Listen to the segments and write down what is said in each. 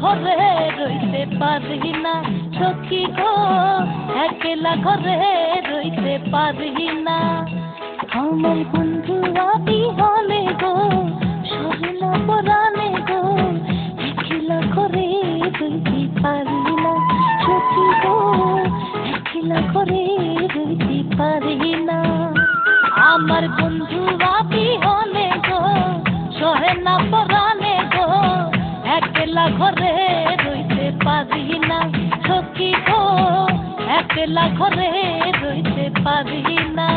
ঘরে রইতে পারি না, সখী গো। একলা ঘরে রইতে পারি না। আমার বন্ধু আবি হলে গো সরলা পরানে গো। একলা করে রইতে পারি না, সখী গো। একলা করে রইতে পারি না। আমার বন্ধু হলে গো সহে না পরানে একলা ঘরে রইতে পারি না সখী গো একলা ঘরে রইতে পারি না।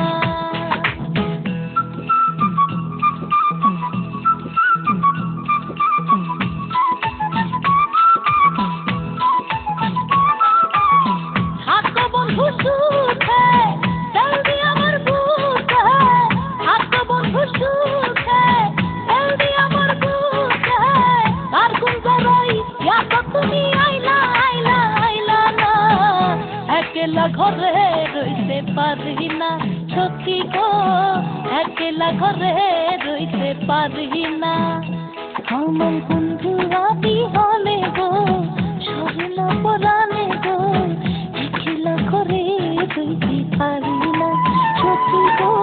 একলা ঘরে রইতে পারি না। সত্যি গো, একলা ঘরে রইতে পারি না। আমার বন্ধু আবি হলে গো সরলা পরানে গো, একলা করে রইতে পারি না। সত্যি গো,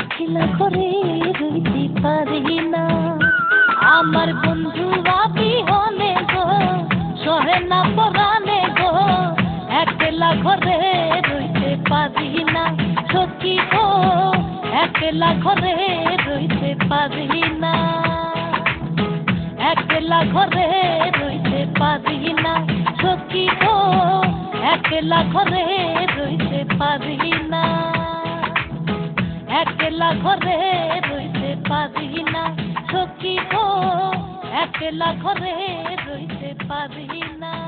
একলা করে রইতে পারি না। আমার বন্ধু আবি হলে গো সহে না পরানে একলা ঘরে রইতে পারি না। সত্যি গো একলা ঘরে রইতে পারি না। একলা ঘরে রইতে পারি না। সখী গো একলা ঘরে রইতে পারি না। একলা ঘরে রইতে পারি না। সখী গো একলা ঘরে রইতে পারি না।